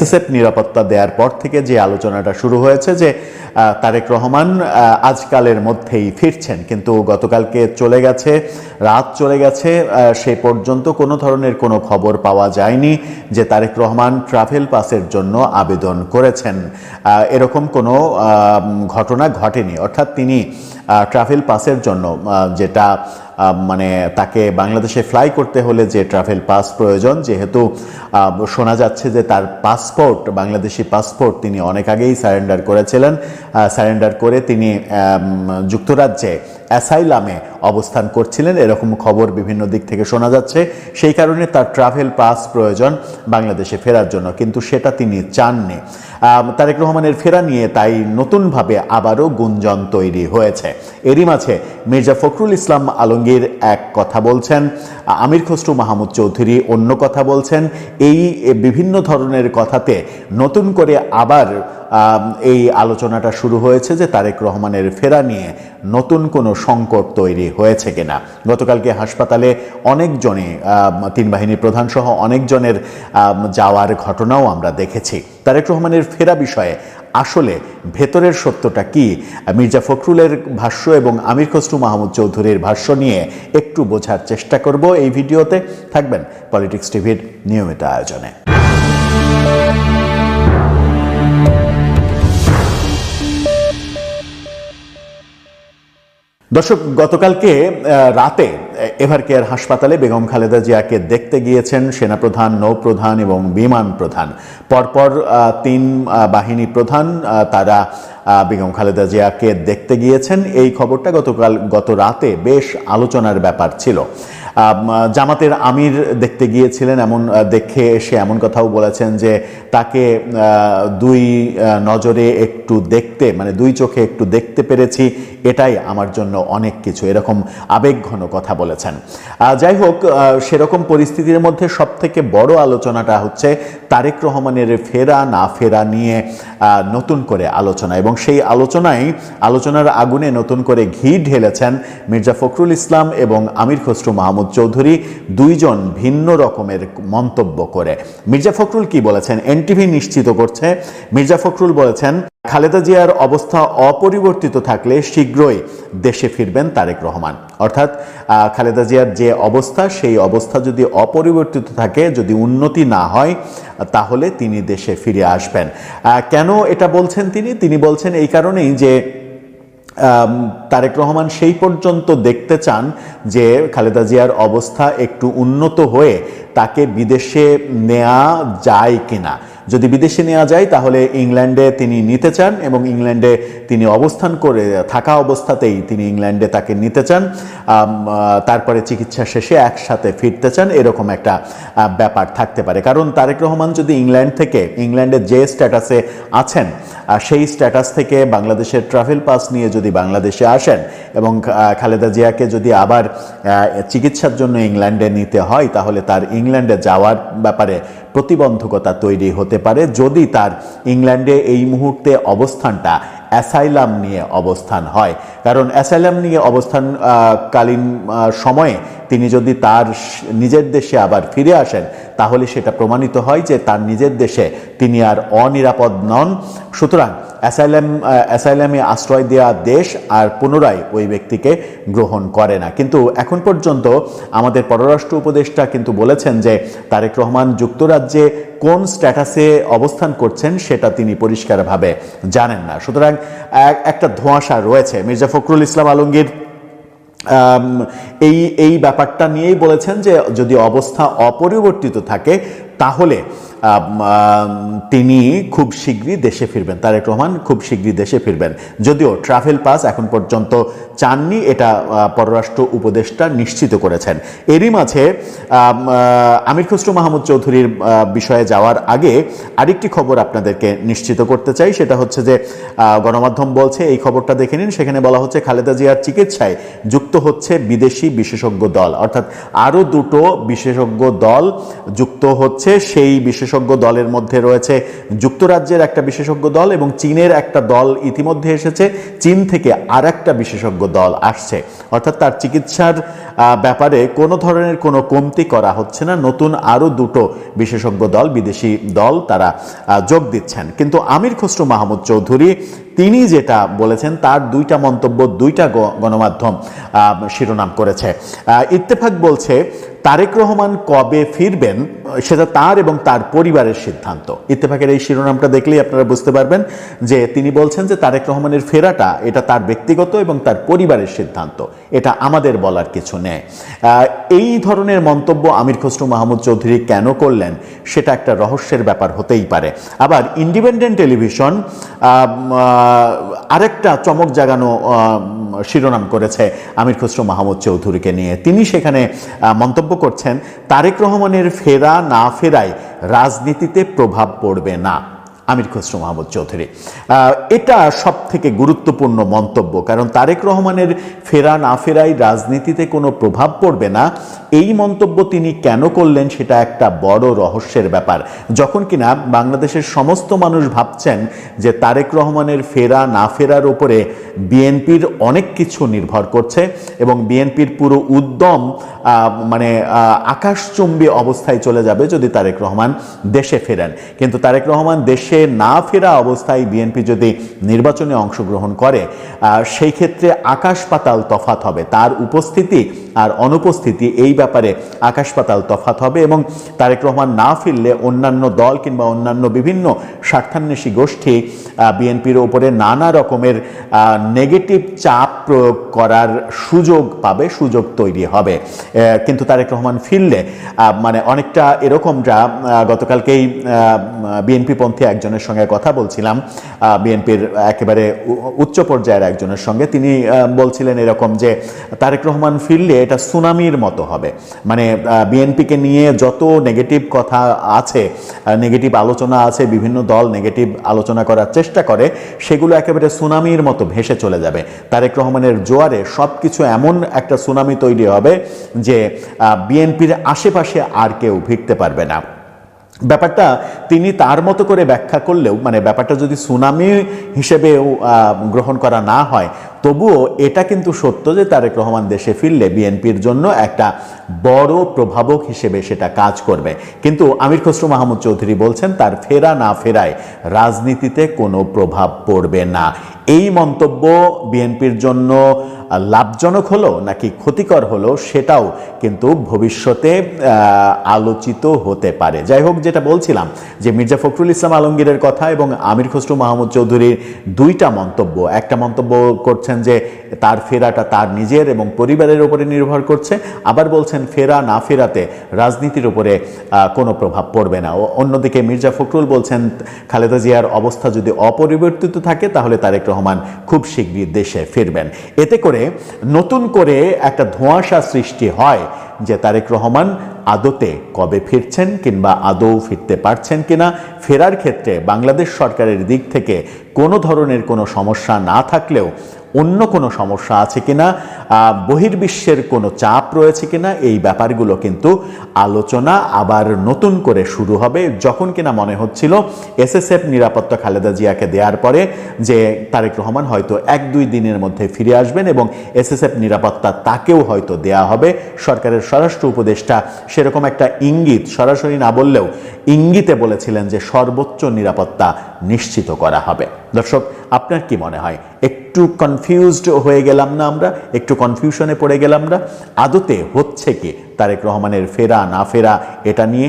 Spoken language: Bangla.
এসএসএফ নিরাপত্তা দেওয়ার পর থেকে যে আলোচনাটা শুরু হয়েছে যে তারেক রহমান আজকালের মধ্যেই ফিরছেন। কিন্তু গতকালকে চলে গেছে, রাত চলে গেছে সে পর্যন্ত কোনো ধরনের কোনো খবর পাওয়া যায়নি যে তারেক রহমান ট্রাভেল পাসের জন্য আবেদন করেছেন। এরকম কোনো ঘটনা ঘটেনি। অর্থাৎ তিনি ট্রাভেল পাসের জন্য যেটা মানে তাকে বাংলাদেশে ফ্লাই করতে হলে যে ট্রাভেল পাস প্রয়োজন, যেহেতু শোনা যাচ্ছে যে তার পাসপোর্ট, বাংলাদেশি পাসপোর্ট তিনি অনেক আগেই সারেন্ডার করেছিলেন। সারেন্ডার করে তিনি যুক্তরাজ্যে অ্যাসাইলামে অবস্থান করছিলেন। এরকম খবর বিভিন্ন দিক থেকে শোনা যাচ্ছে। সেই কারণে তার ট্রাভেল পাস প্রয়োজন বাংলাদেশে ফেরার জন্য, কিন্তু সেটা তিনি চাননি। তারেক রহমানের ফেরা নিয়ে তাই নতুনভাবে আবারও গুঞ্জন তৈরি হয়েছে। এরই মাঝে মির্জা ফখরুল ইসলাম আলমগীর এক কথা বলছেন, আমির খসরু মাহমুদ চৌধুরী অন্য কথা বলছেন। এই বিভিন্ন ধরনের কথাতে নতুন করে আবার এই আলোচনাটা শুরু হয়েছে যে তারেক রহমানের ফেরা নিয়ে নতুন কোনো সংকট তৈরি হয়েছে কিনা। গতকালকে হাসপাতালে অনেকজনে তিন বাহিনীর প্রধান সহ অনেকজনের যাওয়ার ঘটনাও আমরা দেখেছি। তারেক রহমানের ফেরা বিষয়ে আসলে ভেতরের সত্যটা কি? মির্জা ফখরুলের ভাষ্য এবং আমির খসরু মাহমুদ চৌধুরীর ভাষ্য নিয়ে একটু বোঝার চেষ্টা করব এই ভিডিওতে। থাকবেন পলিটিক্স টিভির নিয়মিত আয়োজনে। দর্শক, গতকালকে রাতে এভার কেয়ার হাসপাতালে বেগম খালেদা জিয়াকে দেখতে গিয়েছেন সেনাপ্রধান, নৌপ্রধান এবং বিমান প্রধান। পরপর তিন বাহিনী প্রধান তারা বেগম খালেদা জিয়াকে দেখতে গিয়েছেন। এই খবরটা গতকাল, গত রাতে বেশ আলোচনার ব্যাপার ছিল। জামাতের আমির দেখতে গিয়েছিলেন, এমন দেখে এসে এমন কথাও বলেছেন যে তাকে দুই নজরে একটু দেখতে মানে দুই চোখে একটু দেখতে পেরেছি, এটাই আমার জন্য অনেক কিছু। এরকম আবেগঘন কথা বলেছেন। যাই হোক সেরকম পরিস্থিতির মধ্যে সব থেকে বড় আলোচনাটা হচ্ছে তারেক রহমানের ফেরা না ফেরা নিয়ে নতুন করে আলোচনা। এবং সেই আলোচনায়, আলোচনার আগুনে নতুন করে ঘি ঢেলেছেন মির্জা ফখরুল ইসলাম এবং আমির খসরু মাহমুদ। চৌধুরী দুইজন ভিন্ন রকমের মন্তব্য করে। মির্জা ফখরুল কি বলেছেন? এনটিভি নিশ্চিত করছে। মির্জা ফখরুল বলেছেন, খালেদা জিয়ার অবস্থা অপরিবর্তিত থাকলে শীঘ্রই দেশে ফিরবেন তারেক রহমান। অর্থাৎ খালেদা জিয়ার যে অবস্থা, সেই অবস্থা যদি অপরিবর্তিত থাকে, যদি উন্নতি না হয়, তাহলে তিনি দেশে ফিরে আসবেন। কেন এটা বলছেন তিনি? তিনি বলছেন এই কারণেই যে তারেক রহমান সেই পর্যন্ত দেখতে চান যে খালেদা জিয়ার অবস্থা একটু উন্নত হয়ে তাকে বিদেশে নেওয়া যায় কিনা। যদি বিদেশে নেওয়া যায়, তাহলে ইংল্যান্ডে তিনি নিতে চান এবং ইংল্যান্ডে তিনি অবস্থান করে, থাকা অবস্থাতেই তিনি ইংল্যান্ডে তাকে নিতে চান। তারপরে চিকিৎসা শেষে একসাথে ফিরতে চান। এরকম একটা ব্যাপার থাকতে পারে। কারণ তারেক রহমান যদি ইংল্যান্ড থেকে ইংল্যান্ডের যে স্ট্যাটাসে আছেন সেই স্ট্যাটাস থেকে বাংলাদেশের ট্রাভেল পাস নিয়ে যদি বাংলাদেশে আসেন এবং খালেদা জিয়াকে যদি আবার চিকিৎসার জন্য ইংল্যান্ডে নিতে হয়, তাহলে তার ইংল্যান্ডে যাওয়ার ব্যাপারে প্রতিবন্ধকতা তৈরি হতে পারে যদি তার ইংল্যান্ডে এই মুহূর্তে অবস্থানটা অ্যাসাইলাম নিয়ে অবস্থান হয়। কারণ অ্যাসাইলাম নিয়ে অবস্থান কালীন সময়ে তিনি যদি তার নিজের দেশে আবার ফিরে আসেন, তাহলে সেটা প্রমাণিত হয় যে তার নিজের দেশে তিনি আর অনিরাপদ নন। সুতরাং অ্যাসাইলাম অ্যাসাইলামে আশ্রয় দেওয়া দেশ আর পুনরায় ওই ব্যক্তিকে গ্রহণ করে না। কিন্তু এখন পর্যন্ত আমাদের পররাষ্ট্র উপদেষ্টা কিন্তু বলেছেন যে তারেক রহমান যুক্তরাজ্যে কোন স্ট্যাটাসে অবস্থান করছেন সেটা তিনি পরিষ্কারভাবে জানেন না। সুতরাং একটা ধোঁয়াশা রয়েছে। মির্জা ফখরুল ইসলাম আলমগীর এই এই ব্যাপারটা নিয়েই বলেছেন যে যদি অবস্থা অপরিবর্তিত থাকে, তাহলে তিনি খুব শীঘ্রই দেশে ফিরবেন, তারেক রহমান খুব শীঘ্রই দেশে ফিরবেন। যদিও ট্রাভেল পাস এখন পর্যন্ত চাননি, এটা পররাষ্ট্র উপদেষ্টা নিশ্চিত করেছেন। এরই মাঝে আমির খসরু মাহমুদ চৌধুরীর বিষয়ে যাওয়ার আগে আরেকটি খবর আপনাদেরকে নিশ্চিত করতে চাই, সেটা হচ্ছে যে গণমাধ্যম বলছে, এই খবরটা দেখে নিন, সেখানে বলা হচ্ছে খালেদা জিয়ার চিকিৎসায় যুক্ত হচ্ছে বিদেশি বিশেষজ্ঞ দল। অর্থাৎ আরও দুটো বিশেষজ্ঞ দল যুক্ত হচ্ছে, সেই বিশেষজ্ঞ বিশেষজ্ঞ দলের মধ্যে রয়েছে যুক্তরাজ্যের একটা বিশেষজ্ঞ দল এবং চীনের একটা দল ইতিমধ্যে এসেছে। চীন থেকে আর একটা বিশেষজ্ঞ দল আসছে। অর্থাৎ তার চিকিৎসার ব্যাপারে কোনো ধরনের কোনো কমতি করা হচ্ছে না। নতুন আরও দুটো বিশেষজ্ঞ দল, বিদেশি দল তারা যোগ দিচ্ছেন। কিন্তু আমির খসরু মাহমুদ চৌধুরী তিনি যেটা বলেছেন, তার দুইটা মন্তব্য, দুইটা গণমাধ্যম শিরোনাম করেছে। ইত্তেফাক বলছে, তারেক রহমান কবে ফিরবেন, সেটা তার এবং তার পরিবারের সিদ্ধান্ত। ইত্তেফাকের এই শিরোনামটা দেখলেই আপনারা বুঝতে পারবেন যে তিনি বলছেন যে তারেক রহমানের ফেরাটা, এটা তার ব্যক্তিগত এবং তার পরিবারের সিদ্ধান্ত। এটা আমাদের বলার কিছু নেই। এই ধরনের মন্তব্য আমির খসরু মাহমুদ চৌধুরী কেন করলেন, সেটা একটা রহস্যের ব্যাপার হতেই পারে। আবার, ইন্ডিপেন্ডেন্ট টেলিভিশন আরেকটা চমক জাগানো শিরোনাম করেছে আমির খসরু মাহমুদ চৌধুরীকে নিয়ে। তিনি সেখানে মন্তব্য করছেন, তারেক রহমানের ফেরা না ফেরায় রাজনীতিতে প্রভাব পড়বে না। আমির খসরু মাহমুদ চৌধুরী। এটা সব থেকে গুরুত্বপূর্ণ মন্তব্য, কারণ তারেক রহমানের ফেরা না ফেরাই রাজনীতিতে কোনো প্রভাব পড়বে না। এই মন্তব্য তিনি কেন করলেন সেটা একটা বড় রহস্যের ব্যাপার। যখন কিনা বাংলাদেশের সমস্ত মানুষ ভাবছেন যে তারেক রহমানের ফেরা না ফেরার উপরে বিএনপির অনেক কিছু নির্ভর করছে এবং বিএনপির পুরো উদ্যম মানে আকাশচুম্বী অবস্থায় চলে যাবে যদি তারেক রহমান দেশে ফেরেন। কিন্তু তারেক রহমান দেশে না ফেরা অবস্থায় বিএনপি যদি নির্বাচনে অংশগ্রহণ করে সেই ক্ষেত্রে আকাশ পাতাল তফাত হবে। তার উপস্থিতি আর অনুপস্থিতি এই ব্যাপারে আকাশ পাতাল তফাত হবে এবং তারেক রহমান না ফিরলে অন্যান্য দল কিংবা অন্যান্য বিভিন্ন স্বার্থান্বেষী গোষ্ঠী বিএনপির ওপরে নানা রকমের নেগেটিভ চাপ প্রয়োগ করার সুযোগ পাবে, সুযোগ তৈরি হবে। কিন্তু তারেক রহমান ফিরলে মানে অনেকটা এরকম যা গতকালকেই বিএনপি পন্থী একজনের সঙ্গে কথা বলছিলাম বিএনপির একেবারে উচ্চ পর্যায়ের একজনের সঙ্গে। তিনি বলছিলেন এরকম যে, তারেক রহমান ফিরলে এটা সুনামির মতো হবে। মানে বিএনপিকে নিয়ে যত নেগেটিভ কথা আছে নেগেটিভ আলোচনা আছে, বিভিন্ন দল নেগেটিভ আলোচনা করার চেষ্টা করে, সেগুলো একেবারে সুনামির মতো ভেসে চলে যাবে। তারেক রহমানের জোয়ারে সব কিছু এমন একটা সুনামি তৈরি হবে যে বিএনপির আশেপাশে আর কেউ ভিড়তে পারবে না। ব্যাপারটা তিনি তার মতো করে ব্যাখ্যা করলেও মানে ব্যাপারটা যদি সুনামি হিসেবেও গ্রহণ করা না হয়, তবুও এটা কিন্তু সত্য যে তারেক রহমান দেশে ফিরলে বিএনপির জন্য একটা বড় প্রভাবক হিসেবে সেটা কাজ করবে। কিন্তু আমির খসরু মাহমুদ চৌধুরী বলছেন, তার ফেরা না ফেরায় রাজনীতিতে কোনো প্রভাব পড়বে না। এই মন্তব্য বিএনপির জন্য লাভজনক হলো নাকি ক্ষতিকর হলো সেটাও কিন্তু ভবিষ্যতে আলোচিত হতে পারে। যাই হোক, যেটা বলছিলাম যে মির্জা ফখরুল ইসলাম আলমগীরের কথা এবং আমির খসরু মাহমুদ চৌধুরীর দুইটা মন্তব্য। একটা মন্তব্য করছেন যে তার ফেরাটা তার নিজের এবং পরিবারের উপরে নির্ভর করছে। আবার বলছেন, ফেরা না ফেরাতে রাজনীতির উপরে কোনো প্রভাব পড়বে না। ও অন্যদিকে মির্জা ফখরুল বলছেন, খালেদা জিয়ার অবস্থা যদি অপরিবর্তিত থাকে, তাহলে তারেক রহমান খুব শীঘ্রই দেশে ফিরবেন। এতে করে নতুন করে একটা ধোঁয়াশা সৃষ্টি হয় যে তারেক রহমান আদতে কবে ফিরছেন কিংবা আদৌ ফিরতে পারছেন কিনা, ফেরার ক্ষেত্রে বাংলাদেশ সরকারের দিক থেকে কোনো ধরনের কোনো সমস্যা না থাকলেও অন্য কোনো সমস্যা আছে কিনা? বহির্বিশ্বের কোনো চাপ রয়েছে কিনা? এই ব্যাপারগুলো কিন্তু আলোচনা আবার নতুন করে শুরু হবে। যখন কিনা মনে হচ্ছিল এসএসএফ নিরাপত্তা খালেদা জিয়াকে দেওয়ার পরে যে তারেক রহমান হয়তো এক দুই দিনের মধ্যে ফিরে আসবেন এবং এসএসএফ নিরাপত্তা তাকেও হয়তো দেয়া হবে। সরকারের স্বরাষ্ট্র উপদেষ্টা সেরকম একটা ইঙ্গিত সরাসরি না বললেও ইঙ্গিতে বলেছিলেন যে সর্বোচ্চ নিরাপত্তা নিশ্চিত করা হবে। দর্শক, আপনার কি মনে হয়? একটু কনফিউজড হয়ে গেলাম না আমরা? একটু কনফিউশনে পড়ে গেলাম না? আদতে হচ্ছে কি তারেক রহমানের ফেরা না ফেরা এটা নিয়ে?